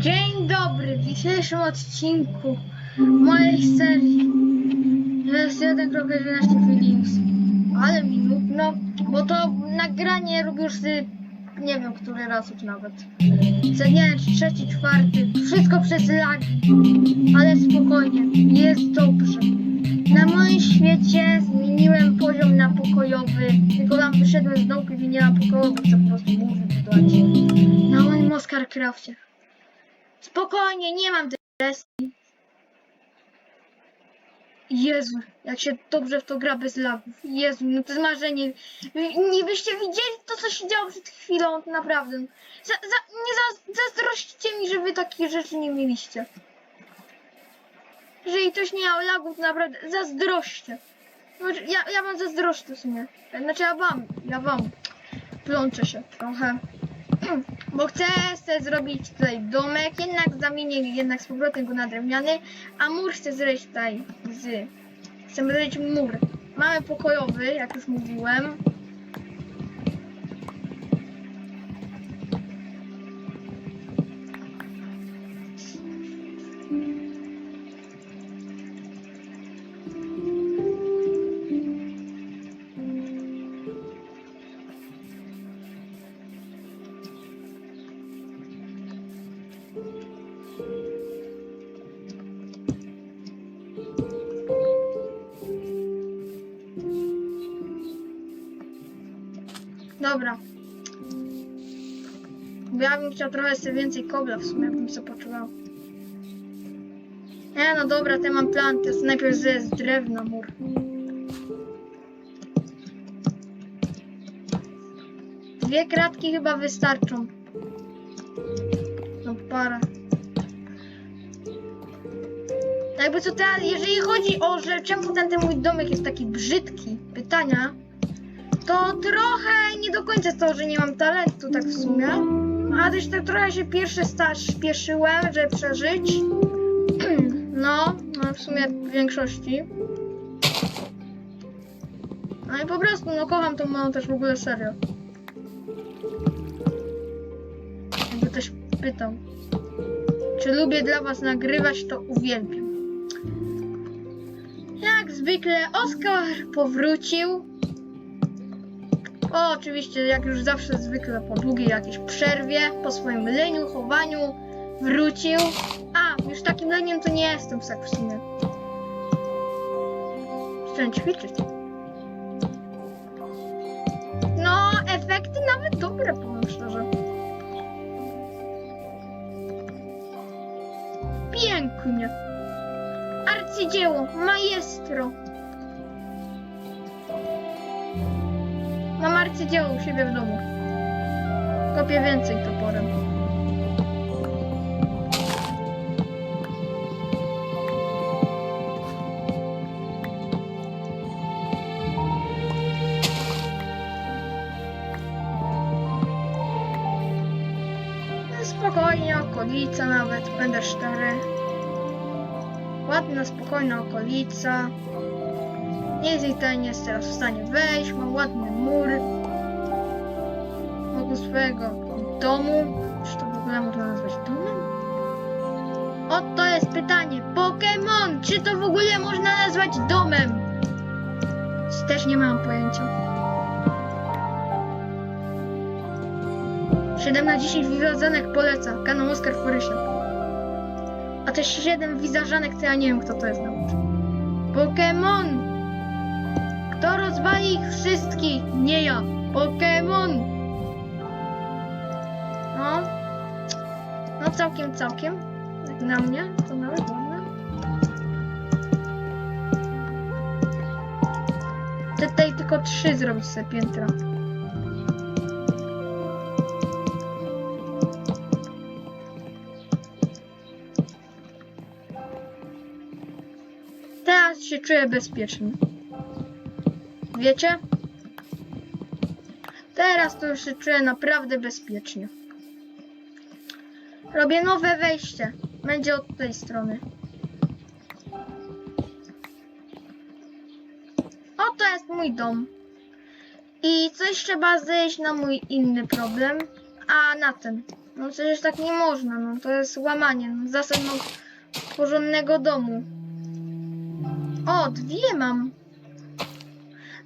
Dzień dobry, w dzisiejszym odcinku mojej serii jest 1.11 Feelings. Ale mi nudno, bo to nagranie robię już z, nie wiem, który raz już nawet. Co nie, trzeci, czwarty, wszystko przez lag, ale spokojnie, jest dobrze. Na moim świecie zmieniłem poziom na pokojowy, tylko tam wyszedłem z dołku i nie na pokojowy, chcę po prostu dodać. Na moim Oscar Crafcie. Spokojnie, nie mam depresji. Jezu, jak się dobrze w to gra bez lagów. Jezu, no to jest marzenie. Nie byście widzieli to, co się działo przed chwilą, naprawdę. Za, za, nie za, zazdrościcie mi, że wy takich rzeczy nie mieliście. Jeżeli ktoś nie miał lagów, to naprawdę zazdroście. Znaczy, ja, ja wam zazdroszczę w sumie. Znaczy ja wam, ja wam. Plączę się trochę. Bo chcę sobie zrobić tutaj domek, jednak zamienię jednak z powrotem go na drewniany, a mur chcę zrobić tutaj z... Chcemy zrobić mur. Mamy pokojowy, jak już mówiłem. Dobra. Bo ja bym chciał trochę sobie więcej kobla w sumie, bym sobie poczuwał. Nie no dobra, ten mam plan, to jest najpierw z, z drewna mur. Dwie kratki chyba wystarczą. No para. Jakby co teraz, jeżeli chodzi o, że czemu ten, ten mój domek jest taki brzydki, pytania, to trochę nie do końca to, że nie mam talentu tak w sumie. A też tak trochę się pierwszy staż śpieszyłem, żeby przeżyć. No, no w sumie w większości. No i po prostu, no kocham tą moją też w ogóle serio. Jakby ktoś pytał. Czy lubię dla was nagrywać, to uwielbiam. Jak zwykle Oskar powrócił. O, oczywiście, jak już zawsze zwykle po długiej jakiejś przerwie, po swoim leniu, chowaniu, wrócił. A, już takim leniem to nie jestem tak w sumie. Chcę ćwiczyć. No, efekty nawet dobre, powiem szczerze. Pięknie. Arcydzieło, maestro. Mam arcydzieło u siebie w domu. Kopię więcej toporem. No Spokojnie, okolica nawet, będę szczery. Ładna, spokojna okolica. Nie jest ten jest teraz w stanie wejść, mam ładny mur wokół swojego domu. Czy to w ogóle można nazwać domem? Oto jest pytanie. Pokémon! Czy to w ogóle można nazwać domem? Też nie mam pojęcia. 7 na 10 wizażanek poleca. Kanał Oskar Forysia. A też 7 wizażanek to ja nie wiem kto to jest nawet. Pokémon! Kto rozwali ich wszystkich? Nie ja. Pokémon! No całkiem, całkiem. Jak na mnie, to nawet ładne. Tutaj tylko trzy zrobić sobie piętra. Teraz się czuję bezpiecznie. Wiecie? Teraz to już się czuję naprawdę bezpiecznie. Robię nowe wejście. Będzie od tej strony. Oto jest mój dom. I coś trzeba zejść na mój inny problem. a na ten. No przecież tak nie można, no to jest łamanie no, zasad no, porządnego domu. O, dwie mam.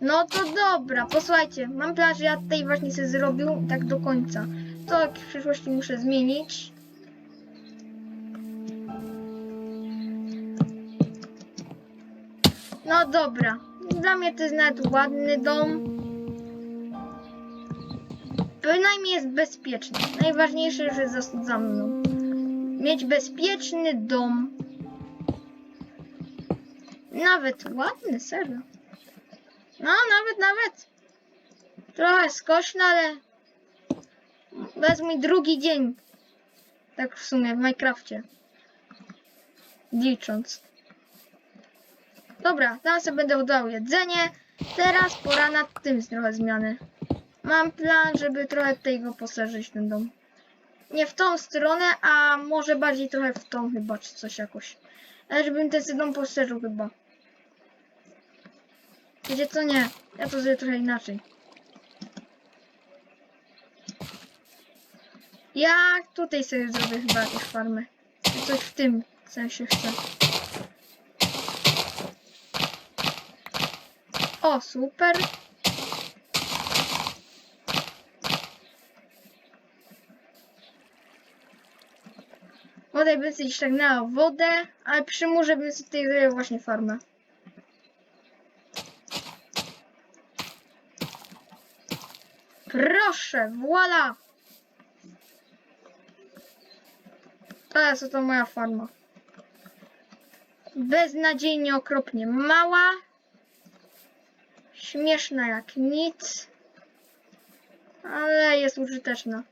No to dobra, posłuchajcie, mam plan, że ja tutaj właśnie sobie zrobił tak do końca. To w przyszłości muszę zmienić. Dobra, dla mnie to jest nawet ładny dom. Bynajmniej jest bezpieczny. Najważniejsze, że jest za mną. Mieć bezpieczny dom. Nawet ładny, serio. No, nawet, nawet. Trochę skośny, ale... To jest mój drugi dzień. Tak w sumie, w Minecrafcie. Licząc. Dobra, tam sobie będę udawał jedzenie. Teraz pora nad tym trochę zmiany. Mam plan, żeby trochę tego poszerzyć ten dom. Nie w tą stronę, a może bardziej trochę w tą chyba, czy coś jakoś. Ale żebym ten dom poszerzył chyba. Wiecie co, nie. Ja to zrobię trochę inaczej. Ja tutaj sobie zrobię chyba jakąś farmę. Coś w tym sensie chcę. O, super. Wodę bym sobie ściągnęła wodę, ale przy bym sobie tutaj właśnie farmę. Proszę, voila! To jest oto moja farma. Beznadziejnie okropnie mała. Śmieszna jak nic. Ale jest użyteczna.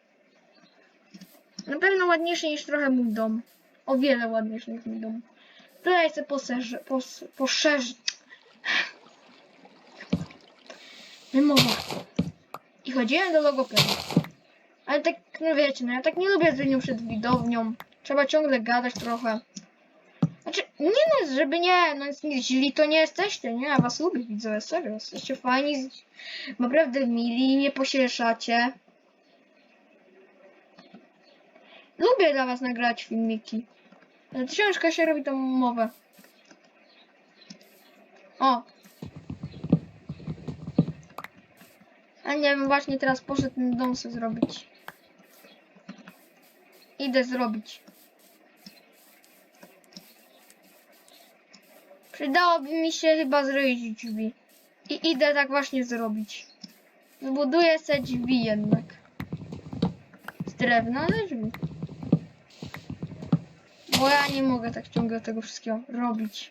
Na pewno ładniejszy niż trochę mój dom. O wiele ładniejszy niż mój dom. Tutaj chcę poszerzy, pos, poszerzyć. Wymowa. I chodziłem do logopedy. Ale tak, no wiecie, no ja tak nie lubię z nią przed widownią. Trzeba ciągle gadać trochę. Nie no, żeby nie, no źli to nie jesteście, nie? Ja was lubię, widzowie, serio. Jesteście fajni, naprawdę mili, nie posieszacie. Lubię dla was nagrać filmiki. Ciężko się robi tą mowę. O. A nie wiem, właśnie teraz poszedł ten dom sobie zrobić. Idę zrobić. Przydałoby mi się chyba zrobić drzwi. I idę tak właśnie zrobić. Zbuduję sobie drzwi jednak. Z drewna, ale drzwi. Bo ja nie mogę tak ciągle tego wszystkiego robić.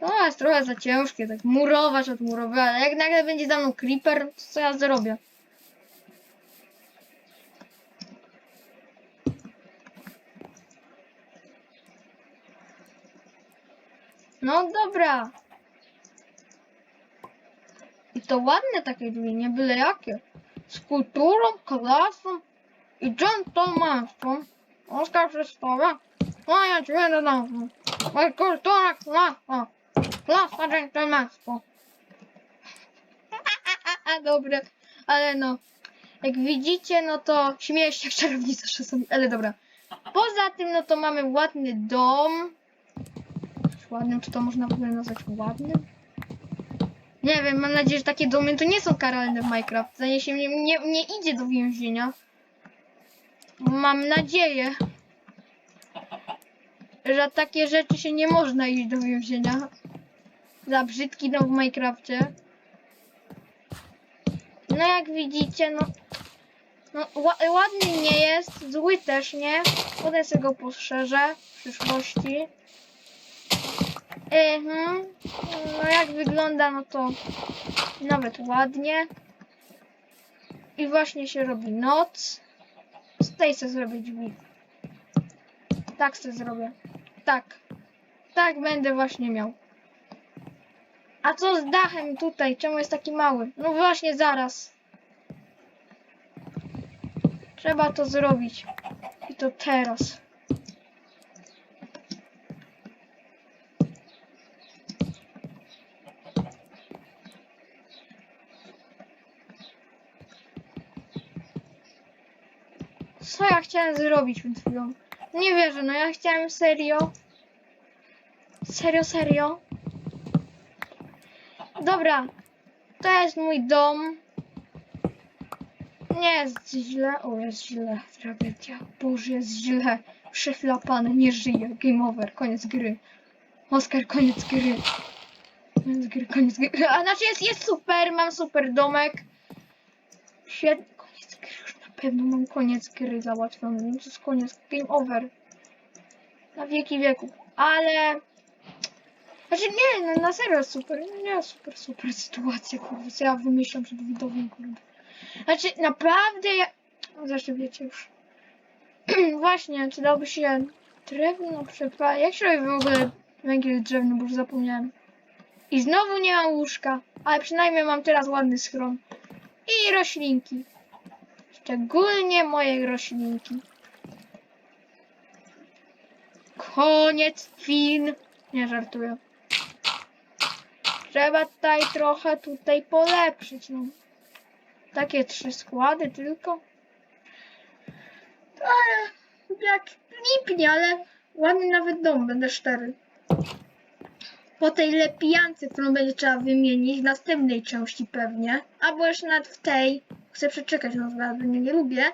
To jest trochę za ciężkie, tak murować, odmurować, ale jak nagle będzie za mną creeper, to co ja zrobię? No dobra. I to ładne takie drzwi, nie byle jakie. Z kulturą, klasą i dżentelmenstwem. Oskar przedstawia moje drzwi do domu. Moja kultura, klasa. Klasa, dżentelmenstwo. Dobre, ale no. Jak widzicie, no to śmieję się jak czarownica czasami, ale dobra. Poza tym, no to mamy ładny dom. Ładnym, czy to można w ogóle nazwać ładnym? Nie wiem, mam nadzieję, że takie domy to nie są karalne w Minecraft. W sensie nie, nie, nie idzie do więzienia. Mam nadzieję, że takie rzeczy się nie można iść do więzienia. Za brzydki dom w Minecrafcie. No jak widzicie, no, no ła- ładny nie jest, zły też nie. Potem sobie go poszerzę w przyszłości. Mhm. No jak wygląda, no to nawet ładnie. I właśnie się robi noc. Z tej chcę zrobić drzwi. Tak chcę zrobię. Tak. Tak będę właśnie miał. A co z dachem tutaj? Czemu jest taki mały? No właśnie zaraz. Trzeba to zrobić. I to teraz. Co ja chciałem zrobić przed chwilą? Nie wierzę, no ja chciałem serio. Serio, serio. Dobra. To jest mój dom. Nie jest źle. O, jest źle. Tragedia. Boże, jest źle. Przeflapany, nie żyje. Game over. Koniec gry. Oskar, koniec gry. Koniec gry, koniec gry. A znaczy jest, jest super. Mam super domek. Świetnie. Koniec gry. Już na pewno mam koniec gry załatwiony. To jest koniec. Game over. Na wieki wieków. Ale... Znaczy nie, no na serio super. Nie, super, super sytuacja, kurde. Co ja wymyślam przed widownią, kurde. Znaczy naprawdę ja... Zresztą wiecie już. Właśnie, czy dałoby się drewno przepalić? Jak się robi w ogóle węgiel drzewny, bo już zapomniałem. I znowu nie mam łóżka, ale przynajmniej mam teraz ładny schron. I roślinki. Szczególnie moje roślinki. Koniec fin. Nie żartuję. Trzeba tutaj trochę tutaj polepszyć. No. Takie trzy składy tylko. Ale jak lipnie, ale ładny nawet dom, będę szczery. Po tej lepijance, którą będzie trzeba wymienić w następnej części pewnie, albo jeszcze nawet w tej, chcę przeczekać, no naprawdę nie, nie lubię,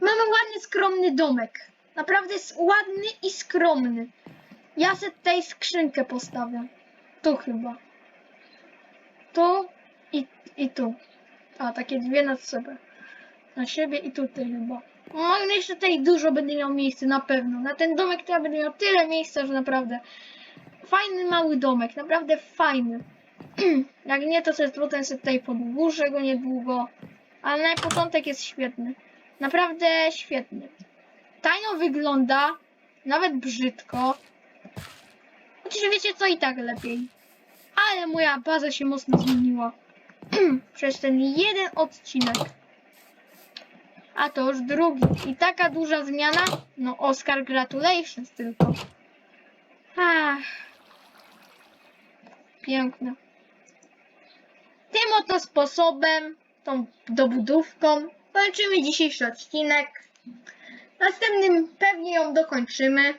mamy ładny, skromny domek. Naprawdę jest ładny i skromny. Ja sobie tutaj skrzynkę postawię. Tu chyba. Tu i, i tu. A, takie dwie na sobie. Na siebie i tutaj chyba. Mam jeszcze tutaj dużo będę miał miejsca, na pewno. Na ten domek to ja będę miał tyle miejsca, że naprawdę. Fajny mały domek, naprawdę fajny. Jak nie, to sobie potem sobie tutaj podłużę go niedługo. Ale na początek jest świetny. Naprawdę świetny. Tajno wygląda, nawet brzydko. Chociaż wiecie co, i tak lepiej. Ale moja baza się mocno zmieniła. Przez ten jeden odcinek. A to już drugi. I taka duża zmiana? No Oscar, gratulations tylko. Ach. Piękne. Tym oto sposobem, tą dobudówką, kończymy dzisiejszy odcinek. Następnym pewnie ją dokończymy.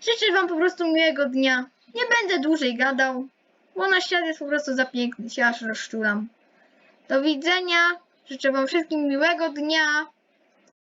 Życzę Wam po prostu miłego dnia. Nie będę dłużej gadał, bo na świat jest po prostu za piękny, się aż rozczulam. Do widzenia. Życzę Wam wszystkim miłego dnia.